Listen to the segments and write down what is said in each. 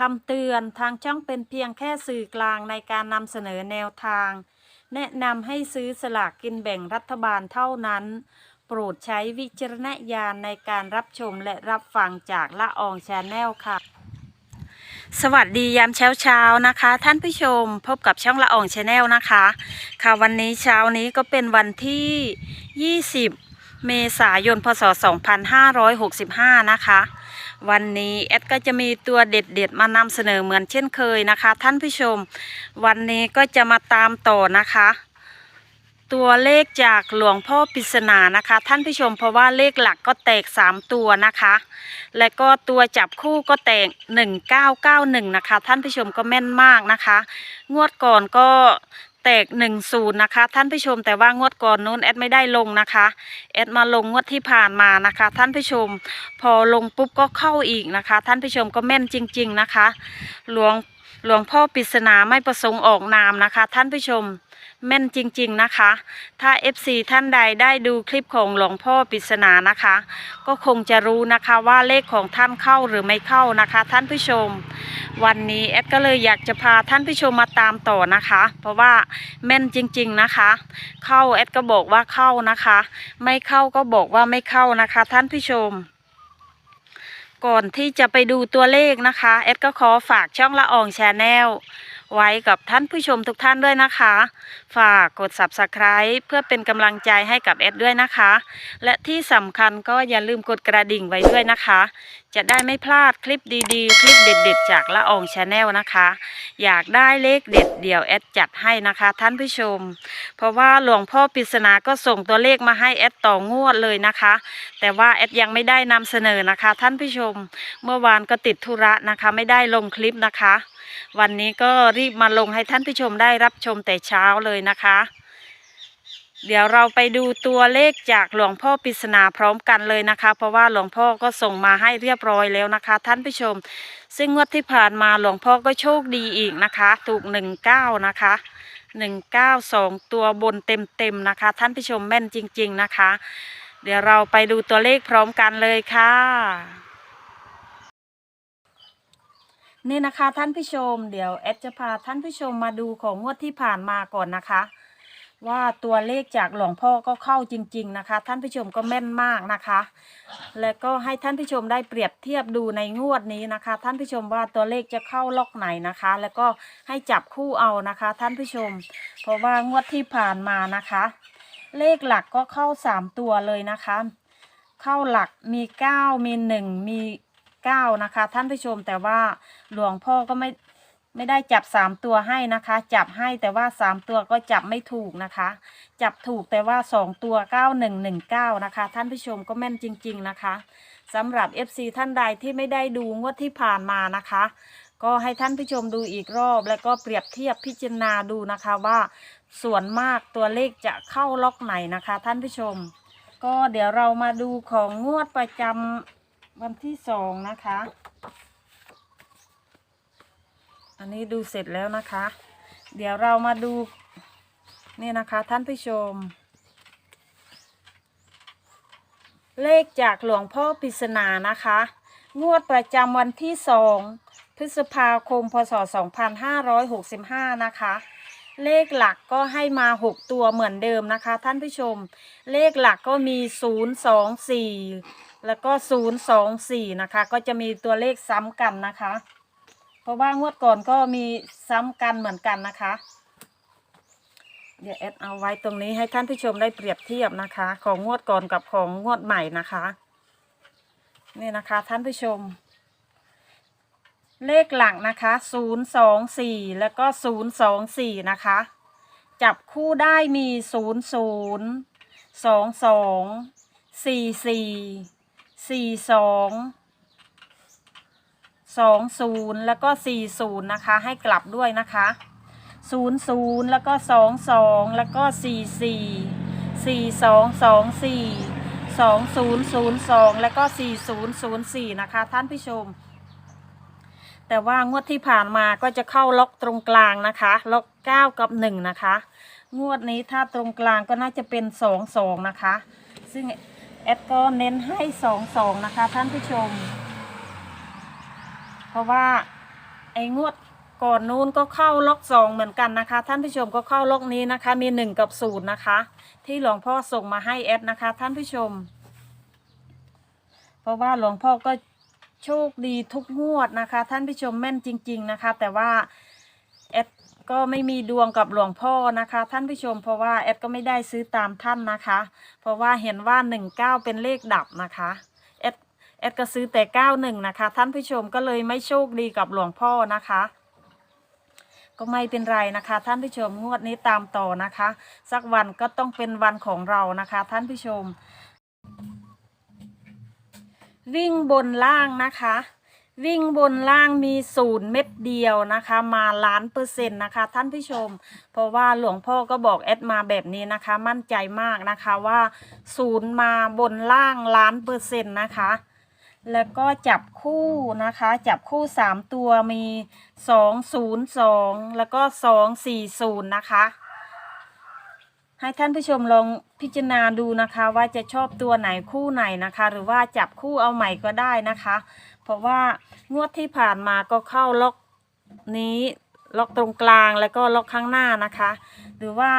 คำเตือนทางช่องเป็นเพียงแค่สื่อกลางในการนำเสนอแนวทาง แนะนำให้ซื้อสลากกินแบ่งรัฐบาลเท่านั้น โปรดใช้วิจารณญาณในการรับชมและรับฟังจากละอองชาแนลค่ะ สวัสดียามเช้าเช้าๆนะคะ ท่านผู้ชมพบกับช่องละอองชาแนลนะคะ ค่ะวันนี้เช้านี้ก็เป็นวันที่ 20 เมษายนพศ 2565 นะคะ วันนี้แอดก็จะมีตัวเด็ดๆมานำเสนอเหมือนเช่นเคยนะคะ ท่านผู้ชม วันนี้ก็จะมาตามต่อนะคะ ตัวเลขจากหลวงพ่อปริศนานะคะ ท่านผู้ชมเพราะว่าเลขหลักก็แตก 3 ตัวนะคะ และก็ตัวจับคู่ก็แตก 1991 นะคะ ท่านผู้ชมก็แม่นมากนะคะ งวดก่อนก็ แตก10นะคะ ท่านผู้ชมแต่ว่างวดก่อนนู้นแอดไม่ได้ลงนะคะแอดมาลงงวดที่ผ่านมานะคะ ท่านผู้ชม พอลงปุ๊บก็เข้าอีกนะคะ ท่านผู้ชมก็แม่นจริง ๆนะคะ หลวง หลวงพ่อปริศนาไม่ประสงค์ออกนามนะคะ ท่านผู้ชมแม่นจริง ๆนะคะ ถ้า FC ท่านใดได้ดูคลิปของหลวงพ่อปริศนานะคะ ก็คงจะรู้นะคะว่าเลขของท่านเข้าหรือไม่เข้านะคะ ท่านผู้ชม วันนี้แอดก็เลยอยากจะพาท่านผู้ชมมาตามต่อนะคะ เพราะว่าแม่นจริง ๆนะคะ เข้าแอดก็บอกว่าเข้านะคะ ไม่เข้าก็บอกว่าไม่เข้านะคะ ท่านผู้ชม ก่อนที่จะไปดูตัวเลขนะคะแอดก็ขอฝากช่องละอองแชนแนลไว้กับท่านผู้ชมทุกท่านด้วยนะคะ ฝากกด subscribe เพื่อเป็นกำลังใจให้กับแอดด้วยนะคะ และที่สำคัญก็อย่าลืมกดกระดิ่งไว้ด้วยนะคะจะได้ไม่พลาดคลิปดีๆ คลิปเด็ด ๆ จากละอองชาแนลนะคะ อยากได้เลขเด็ดเดี๋ยวแอดจัดให้นะคะ ท่านผู้ชม เพราะว่าหลวงพ่อปริศนาก็ส่งตัวเลขมาให้แอดต่องวดเลยนะคะ แต่ว่าแอดยังไม่ได้นำเสนอนะคะ ท่านผู้ชม เมื่อวานก็ติดธุระนะคะ ไม่ได้ลงคลิปนะคะ วันนี้ก็รีบมาลงให้ท่านผู้ชมได้รับชมแต่เช้าเลยนะคะ เดี๋ยวเราไปดูตัวเลขจากหลวงพ่อปริศนาพร้อมกันเลยนะคะ เพราะว่าหลวงพ่อก็ส่งมาให้เรียบร้อยแล้วนะคะ ท่านผู้ชม ซึ่งงวดที่ผ่านมาหลวงพ่อก็โชคดีอีกนะคะ ถูกหนึ่งเก้านะคะหนึ่งเก้าสองตัวบนเต็มๆนะคะ ท่านผู้ชมแม่นจริง ๆนะคะ เดี๋ยวเราไปดูตัวเลขพร้อมกันเลยค่ะ นี่นะคะท่านผู้ชม เดี๋ยวแอดจะพาท่านผู้ชมมาดูของงวดที่ผ่านมาก่อนนะคะ ว่าตัวเลขจากหลวงพ่อก็เข้าจริง ๆนะคะ ท่านผู้ชมก็แม่นมากนะคะ และก็ให้ท่านผู้ชมได้เปรียบเทียบดูในงวดนี้นะคะ ท่านผู้ชมว่าตัวเลขจะเข้าล็อกไหนนะคะ แล้วก็ให้จับคู่เอานะคะ ท่านผู้ชม เพราะว่างวดที่ผ่านมานะคะ เลขหลักก็เข้าสามตัวเลยนะคะ เข้าหลักมีเก้ามีหนึ่งมีเก้านะคะ ท่านผู้ชมแต่ว่าหลวงพ่อก็ไม่ ไม่ได้จับสามตัวให้นะคะ จับให้แต่ว่าสามตัวก็จับไม่ถูกนะคะ จับถูกแต่ว่าสองตัวเก้าหนึ่งหนึ่งเก้านะคะ ท่านผู้ชมก็แม่นจริง ๆนะคะสำหรับ FC ท่านใดที่ไม่ได้ดูงวดที่ผ่านมานะคะ ก็ให้ท่านผู้ชมดูอีกรอบ แล้วก็เปรียบเทียบพิจารณาดูนะคะว่า ส่วนมากตัวเลขจะเข้าล็อกไหนนะคะ ท่านผู้ชม ก็เดี๋ยวเรามาดูของงวดประจำวันที่สองนะคะ อันนี้ดูเสร็จแล้วนะคะ เดี๋ยวเรามาดูนี่นะคะท่านผู้ชม เลขจากหลวงพ่อปริศนานะคะ งวดประจำวันที่สองพฤษภาคมพศ 2565 นะคะ เลขหลักก็ให้มา 6 ตัวเหมือนเดิมนะคะ ท่านผู้ชม เลขหลักก็มี 0 2 4 แล้วก็ 0 2 4 นะคะ ก็จะมีตัวเลขซ้ำกันนะคะ ราะว่างวดก่อนก็มีซ้ำกันเหมือนกันนะคะ เดี๋ยวแอดเอาไว้ตรงนี้ให้ท่านผู้ชมได้เปรียบเทียบนะคะ ของงวดก่อนกับของงวดใหม่นะคะนี่นะคะท่านผู้ชม เลขหลักนะคะศูนย์สองสี่แล้วก็ศูนย์สองสี่นะคะ จับคู่ได้มีศูนย์ศูนย์สองสองสี่สี่สี่สอง สองศูนย์แล้วก็สี่ศูนย์นะคะ ให้กลับด้วยนะคะศูนย์ศูนย์แล้วก็สองสองแล้วก็สี่สี่สี่สองสองสี่สองศูนย์ศูนย์สองแล้วก็สี่ศูนย์ศูนย์สี่นะคะ ท่านผู้ชม แต่ว่างวดที่ผ่านมาก็จะเข้าล็อกตรงกลางนะคะ ล็อกเก้ากับหนึ่งนะคะ งวดนี้ถ้าตรงกลางก็น่าจะเป็นสองสองนะคะ ซึ่งแอดก็เน้นให้สองสองนะคะ ท่านผู้ชม เพราะว่าไอ้งวดก่อนนู้นก็เข้าล็อกสองเหมือนกันนะคะ ท่านผู้ชมก็เข้าล็อกนี้นะคะ มีหนึ่งกับศูนย์นะคะ ที่หลวงพ่อส่งมาให้แอดนะคะ ท่านผู้ชม เพราะว่าหลวงพ่อก็โชคดีทุกงวดนะคะ ท่านผู้ชมแม่นจริง ๆนะคะ แต่ว่าแอดก็ไม่มีดวงกับหลวงพ่อนะคะ ท่านผู้ชม เพราะว่าแอดก็ไม่ได้ซื้อตามท่านนะคะ เพราะว่าเห็นว่าหนึ่งเก้าเป็นเลขดับนะคะ แอดแอดก็ซื้อแต่เก้าหนึ่งนะคะ ท่านผู้ชมก็เลยไม่โชคดีกับหลวงพ่อนะคะ ก็ไม่เป็นไรนะคะ ท่านผู้ชมงวดนี้ตามต่อนะคะ สักวันก็ต้องเป็นวันของเรานะคะ ท่านผู้ชม วิ่งบนล่างนะคะวิ่งบนล่างมีศูนย์เม็ดเดียวนะคะ มาล้านเปอร์เซ็นต์นะคะ ท่านผู้ชม เพราะว่าหลวงพ่อก็บอกแอดมาแบบนี้นะคะ มั่นใจมากนะคะว่าศูนย์มาบนล่างล้านเปอร์เซ็นต์นะคะ แล้วก็จับคู่นะคะ จับคู่สามตัวมีสองศูนย์สองแล้วก็สองสี่ศูนย์นะคะ ให้ท่านผู้ชมลองพิจารณาดูนะคะว่าจะชอบตัวไหนคู่ไหนนะคะ หรือว่าจับคู่เอาใหม่ก็ได้นะคะ เพราะว่างวดที่ผ่านมาก็เข้าล็อกนี้ล็อกตรงกลางแล้วก็ล็อกข้างหน้านะคะ หรือว่า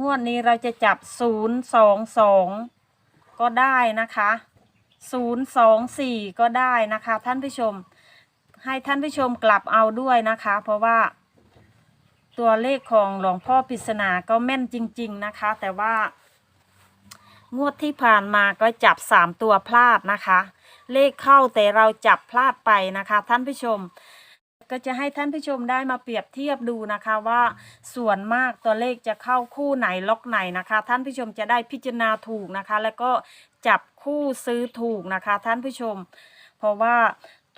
งวดนี้เราจะจับศูนย์สองสองก็ได้นะคะ ศูนย์สองสี่ก็ได้นะคะ ท่านผู้ชม ให้ท่านผู้ชมกลับเอาด้วยนะคะ เพราะว่าตัวเลขของหลวงพ่อปริศนาก็แม่นจริง ๆนะคะ แต่ว่างวดที่ผ่านมาก็จับสามตัวพลาดนะคะ เลขเข้าแต่เราจับพลาดไปนะคะ ท่านผู้ชม ก็จะให้ท่านผู้ชมได้มาเปรียบเทียบดูนะคะว่าส่วนมากตัวเลขจะเข้าคู่ไหนล็อกไหนนะคะ ท่านผู้ชมจะได้พิจารณาถูกนะคะ แล้วก็ จับคู่ซื้อถูกนะคะท่านผู้ชม เพราะว่า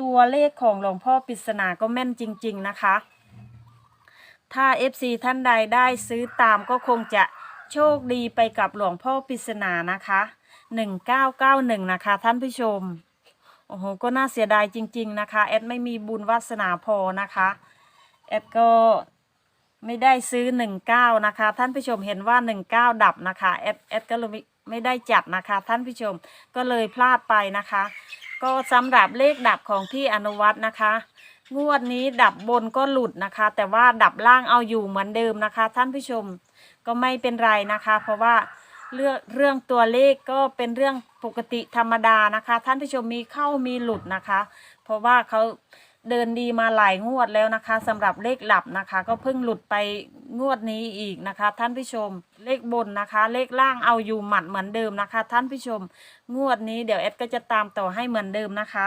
ตัวเลขของหลวงพ่อปริศนาก็แม่นจริง ๆนะคะ ถ้า FC ท่านใดได้ซื้อตามก็คงจะโชคดีไปกับหลวงพ่อปริศนานะคะ 1991 นะคะท่านผู้ชม โอ้โห ก็น่าเสียดายจริง ๆ นะคะ แอดไม่มีบุญวาสนาพอนะคะ แอดก็ไม่ได้ซื้อ 19 นะคะ ท่านผู้ชมเห็นว่า 19 ดับนะคะ แอดแอดก็เลย ไม่ได้จัดนะคะ ท่านผู้ชมก็เลยพลาดไปนะคะ ก็สำหรับเลขดับของพี่อนุวัฒน์นะคะ งวดนี้ดับบนก็หลุดนะคะ แต่ว่าดับล่างเอาอยู่เหมือนเดิมนะคะ ท่านผู้ชมก็ไม่เป็นไรนะคะ เพราะว่าเรื่องเรื่องตัวเลขก็เป็นเรื่องปกติธรรมดานะคะ ท่านผู้ชมมีเข้ามีหลุดนะคะ เพราะว่าเขา เดินดีมาหลายงวดแล้วนะคะสำหรับเลขหลับนะคะ ก็เพิ่งหลุดไปงวดนี้อีกนะคะ ท่านผู้ชมเลขบนนะคะ เลขล่างเอาอยู่หมัดเหมือนเดิมนะคะ ท่านผู้ชมงวดนี้เดี๋ยวแอดก็จะตามต่อให้เหมือนเดิมนะคะ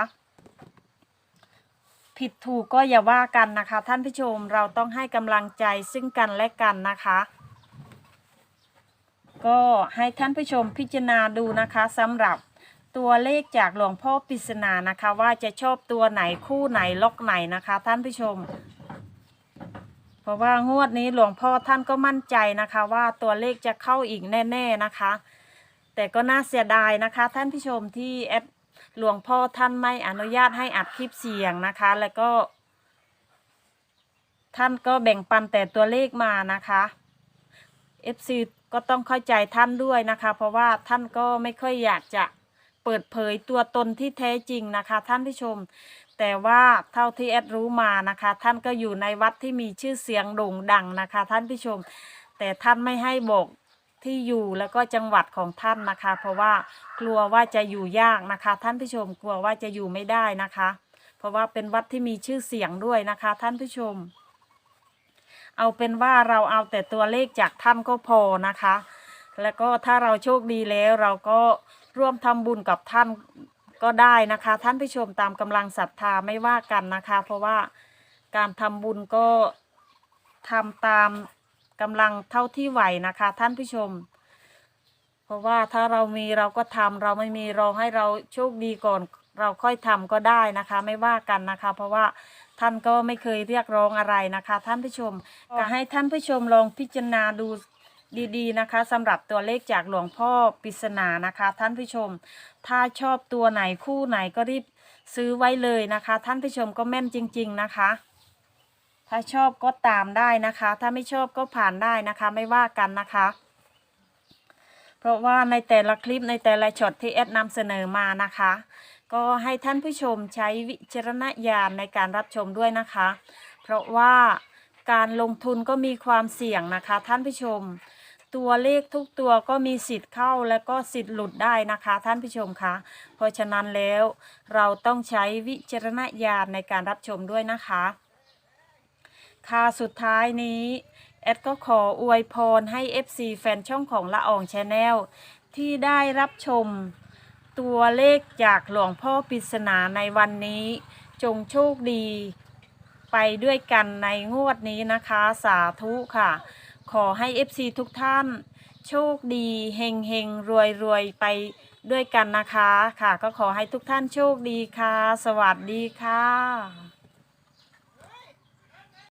ผิดถูกก็อย่าว่ากันนะคะ ท่านผู้ชมเราต้องให้กำลังใจซึ่งกันและกันนะคะ ก็ให้ท่านผู้ชมพิจารณาดูนะคะสำหรับ ตัวเลขจากหลวงพ่อปริศนานะคะ ว่าจะชอบตัวไหนคู่ไหนล็อกไหนนะคะ ท่านผู้ชม เพราะว่างวดนี้หลวงพ่อท่านก็มั่นใจนะคะ ว่าตัวเลขจะเข้าอีกแน่ ๆนะคะ แต่ก็น่าเสียดายนะคะ ท่านผู้ชมที่แอดหลวงพ่อท่านไม่อนุญาตให้อัดคลิปเสียงนะคะ แล้วก็ ท่านก็แบ่งปันแต่ตัวเลขมานะคะ FC ก็ต้องเข้าใจท่านด้วยนะคะ เพราะว่าท่านก็ไม่ค่อยอยากจะ ปิดเผยตัวตนที่แท้จริงนะคะ ท่านผู้ชม แต่ว่าเท่าที่แอดรู้มานะคะ ท่านก็อยู่ในวัดที่มีชื่อเสียงโด่งดังนะคะ ท่านผู้ชม แต่ท่านไม่ให้บอกที่อยู่แล้วก็จังหวัดของท่านนะคะ เพราะว่ากลัวว่าจะอยู่ยากนะคะ ท่านผู้ชมกลัวว่าจะอยู่ไม่ได้นะคะ เพราะว่าเป็นวัดที่มีชื่อเสียงด้วยนะคะ ท่านผู้ชม เอาเป็นว่าเราเอาแต่ตัวเลขจากท่านก็พอนะคะ แล้วก็ถ้าเราโชคดีแล้วเราก็ร่วมทำบุญกับท่านก็ได้นะคะ ท่านผู้ชมตามกำลังศรัทธาไม่ว่ากันนะคะ เพราะว่าการทำบุญก็ทำตามกำลังเท่าที่ไหวนะคะ ท่านผู้ชม เพราะว่าถ้าเรามีเราก็ทำเราไม่มีราให้เราโชคดีก่อนเราค่อยทำก็ได้นะคะ ไม่ว่ากันนะคะ เพราะว่าท่านก็ไม่เคยเรียกร้องอะไรนะคะ ท่านผู้ชมก็ให้ท่านผู้ชมลองพิจารณาดู ดีๆนะคะสำหรับตัวเลขจากหลวงพ่อปริศนานะคะ ท่านผู้ชม ถ้าชอบตัวไหนคู่ไหนก็รีบซื้อไว้เลยนะคะ ท่านผู้ชมก็แม่นจริง ๆนะคะ ถ้าชอบก็ตามได้นะคะ ถ้าไม่ชอบก็ผ่านได้นะคะ ไม่ว่ากันนะคะ เพราะว่าในแต่ละคลิปในแต่ละช็อตที่แอดนำเสนอมานะคะ ก็ให้ท่านผู้ชมใช้วิจารณญาณในการรับชมด้วยนะคะ เพราะว่าการลงทุนก็มีความเสี่ยงนะคะ ท่านผู้ชม ตัวเลขทุกตัวก็มีสิทธิ์เข้าและก็สิทธิ์หลุดได้นะคะ ท่านผู้ชมคะเพราะฉะนั้นแล้วเราต้องใช้วิจารณญาณในการรับชมด้วยนะคะ ค่ะสุดท้ายนี้แอดก็ขออวยพรให้ FC แฟนช่องของละอองชาแนลที่ได้รับชมตัวเลขจากหลวงพ่อปริศนาในวันนี้ จงโชคดีไปด้วยกันในงวดนี้นะคะ สาธุค่ะ ขอให้ FC ทุกท่าน โชคดีเฮงเฮงรวยรวยไปด้วยกันนะคะ ค่ะ ก็ขอให้ทุกท่านโชคดีค่ะ สวัสดีค่ะ